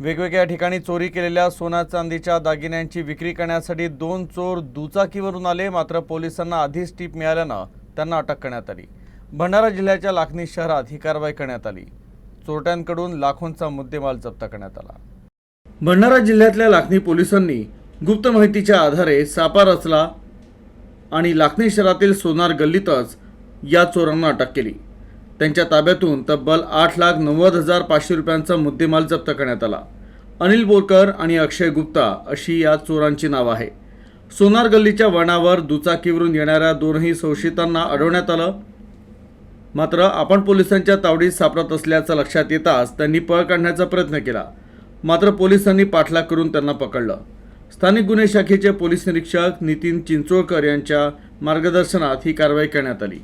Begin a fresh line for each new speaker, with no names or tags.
वेगवेगळ्या ठिकाणी चोरी केलेल्या सोना चांदीच्या दागिन्यांची विक्री करण्यासाठी दोन चोर दुचाकीवरून आले मात्र पोलिसांना आधीच टीप मिळाल्यानं त्यांना अटक करण्यात आली. भंडारा जिल्ह्याच्या लाखनी शहरात ही कारवाई करण्यात आली. चोरट्यांकडून लाखोंचा मुद्देमाल जप्त करण्यात आला. भंडारा जिल्ह्यातल्या लाखनी पोलिसांनी गुप्त माहितीच्या आधारे सापा रचला आणि लाखनी शहरातील सोनार गल्लीतच या चोरांना अटक केली. त्यांच्या ताब्यातून तब्बल आठ लाख नव्वद हजार पाचशे रुपयांचा मुद्देमाल जप्त करण्यात आला. अनिल बोरकर आणि अक्षय गुप्ता अशी या चोरांची नावं आहे सोनार गल्लीच्या वळणावर दुचाकीवरून येणाऱ्या दोनही संशयितांना अडवण्यात आलं. मात्र आपण पोलिसांच्या तावडीत सापडत असल्याचं लक्षात येताच त्यांनी पळ काढण्याचा प्रयत्न केला. मात्र पोलिसांनी पाठलाग करून त्यांना पकडलं. स्थानिक गुन्हे शाखेचे पोलीस निरीक्षक नितीन चिंचोळकर यांच्या मार्गदर्शनात ही कारवाई करण्यात आली.